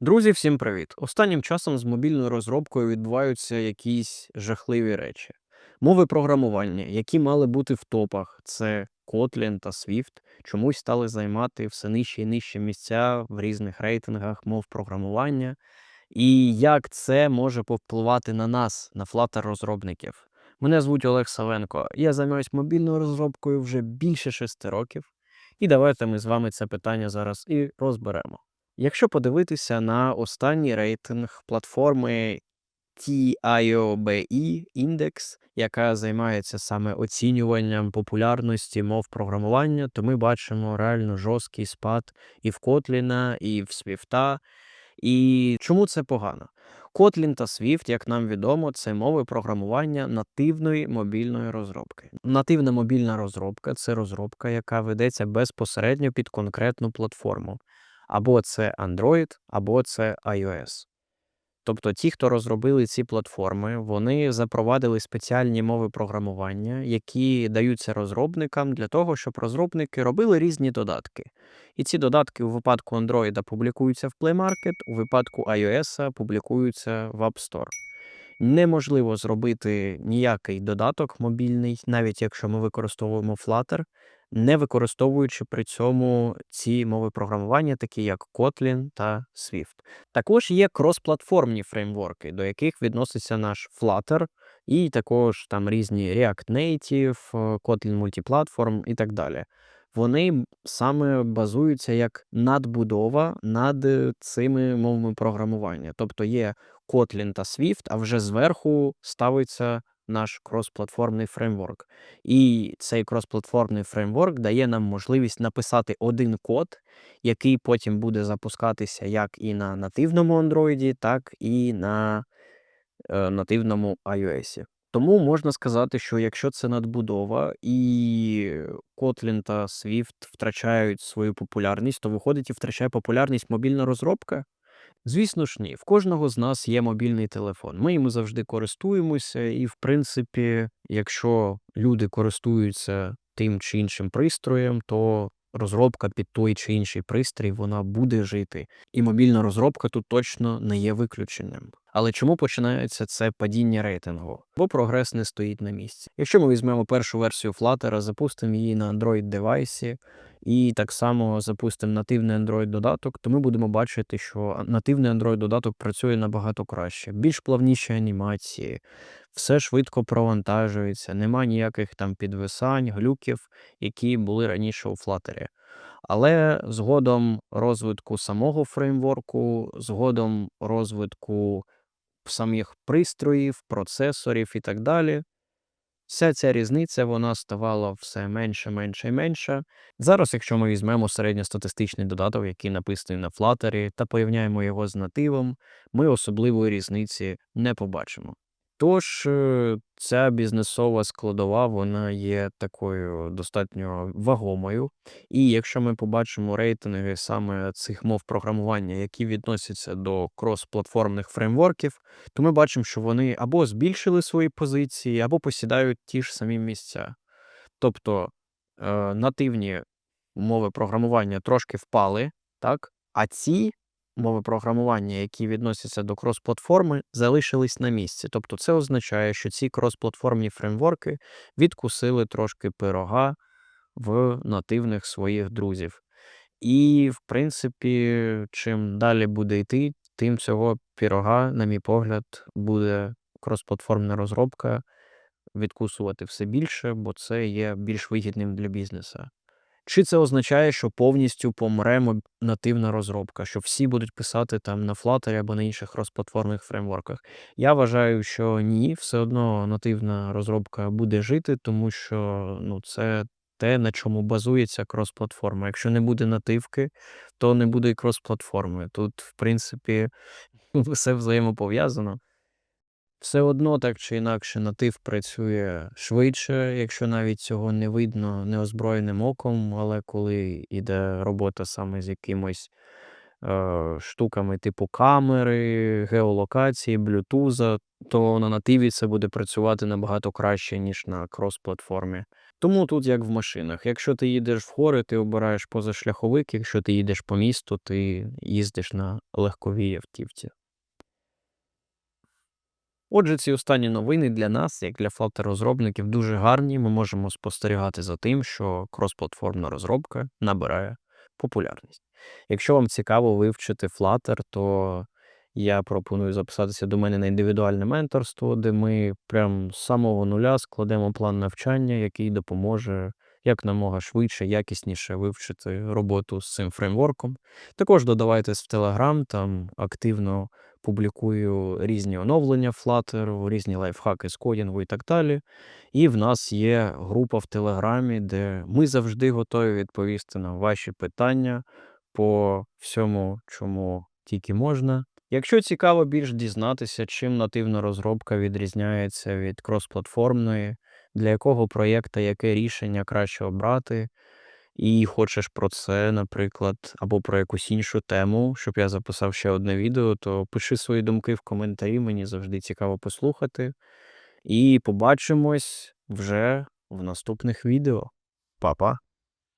Друзі, всім привіт! Останнім часом з мобільною розробкою відбуваються якісь жахливі речі. Мови програмування, які мали бути в топах, це Kotlin та Swift, чомусь стали займати все нижче і нижче місця в різних рейтингах мов програмування. І як це може повпливати на нас, на Flutter розробників? Мене звуть Олег Савенко. Я займаюся мобільною розробкою вже більше шести років. І давайте ми з вами це питання зараз і розберемо. Якщо подивитися на останній рейтинг платформи TIOBE Index, яка займається саме оцінюванням популярності мов програмування, то ми бачимо реально жорсткий спад і в Kotlin, і в Swift. І чому це погано? Kotlin та Swift, як нам відомо, це мови програмування нативної мобільної розробки. Нативна мобільна розробка це розробка, яка ведеться безпосередньо під конкретну платформу. Або це Android, або це iOS. Тобто ті, хто розробили ці платформи, вони запровадили спеціальні мови програмування, які даються розробникам для того, щоб розробники робили різні додатки. І ці додатки у випадку Android публікуються в Play Market, у випадку iOS публікуються в App Store. Неможливо зробити ніякий додаток мобільний, навіть якщо ми використовуємо Flutter, не використовуючи при цьому ці мови програмування, такі як Kotlin та Swift. Також є кросплатформні фреймворки, до яких відноситься наш Flutter, і також там різні React Native, е, Kotlin Multiplatform і так далі. Вони саме базуються як надбудова над е, цими мовами програмування. Тобто є Kotlin та Swift, а вже зверху ставиться наш кросплатформний фреймворк. І цей кросплатформний фреймворк дає нам можливість написати один код, який потім буде запускатися як і на нативному Android, так і на е, нативному iOS. Тому можна сказати, що якщо це надбудова і Kotlin та Swift втрачають свою популярність, то виходить і втрачає популярність мобільна розробка. Звісно ж, ні. В кожного з нас є мобільний телефон. Ми йому завжди користуємося, і, в принципі, якщо люди користуються тим чи іншим пристроєм, то розробка під той чи інший пристрій вона буде жити. І мобільна розробка тут точно не є виключенням. Але чому починається це падіння рейтингу? Бо прогрес не стоїть на місці. Якщо ми візьмемо першу версію Flutter, запустимо її на Android девайсі, і так само запустимо нативний Android додаток, то ми будемо бачити, що нативний Android додаток працює набагато краще, більш плавніші анімації, все швидко провантажується, нема ніяких там підвисань, глюків, які були раніше у Flutter. Але згодом розвитку самого фреймворку, згодом розвитку самих пристроїв, процесорів і так далі, Вся ця різниця вона ставала все менше, менше і менше. Зараз, якщо ми візьмемо середньостатистичний додаток, який написаний на Flutter, та порівняємо його з нативом, ми особливої різниці не побачимо. Тож е, ця бізнесова складова вона є такою достатньо вагомою. І якщо ми побачимо рейтинги саме цих мов програмування, які відносяться до кросплатформних фреймворків, то ми бачимо, що вони або збільшили свої позиції, або посідають ті ж самі місця. Тобто е, нативні мови програмування трошки впали, так? А ці мови програмування, які відносяться до кросплатформи, залишились на місці. Тобто це означає, що ці кросплатформні фреймворки відкусили трошки пирога в нативних своїх друзів. І, в принципі, чим далі буде йти, тим цього пірога, на мій погляд, буде кросплатформна розробка відкусувати все більше, бо це є більш вигідним для бізнеса. Чи це означає, що повністю помре нативна розробка, що всі будуть писати там на Flutter або на інших розплатформних фреймворках? Я вважаю, що ні, все одно нативна розробка буде жити, тому що ну, це те, на чому базується кросплатформа. Якщо не буде нативки, то не буде і кросплатформи. Тут, в принципі, все взаємопов'язано. Все одно так чи інакше натив працює швидше, якщо навіть цього не видно неозброєним оком, але коли йде робота саме з якимось е, штуками типу камери, геолокації, блютуза, то на нативі це буде працювати набагато краще, ніж на крос-платформі. Тому тут як в машинах. Якщо ти їдеш в гори, ти обираєш позашляховик, якщо ти їдеш по місту, ти їздиш на легковій автівці. Отже, ці останні новини для нас, як для Flutter-розробників, дуже гарні. Ми можемо спостерігати за тим, що кросплатформна розробка набирає популярність. Якщо вам цікаво вивчити Flutter, то я пропоную записатися до мене на індивідуальне менторство, де ми прям з самого нуля складемо план навчання, який допоможе якнамога швидше, якісніше вивчити роботу з цим фреймворком. Також додавайтесь в Telegram, там активно публікую різні оновлення Flutter, різні лайфхаки з кодінгу і так далі. І в нас є група в Телеграмі, де ми завжди готові відповісти на ваші питання по всьому, чому тільки можна. Якщо цікаво більш дізнатися, чим нативна розробка відрізняється від кросплатформної, для якого проєкта яке рішення краще обрати, і хочеш про це, наприклад, або про якусь іншу тему, щоб я записав ще одне відео, то пиши свої думки в коментарі, мені завжди цікаво послухати. І побачимось вже в наступних відео. Па-па!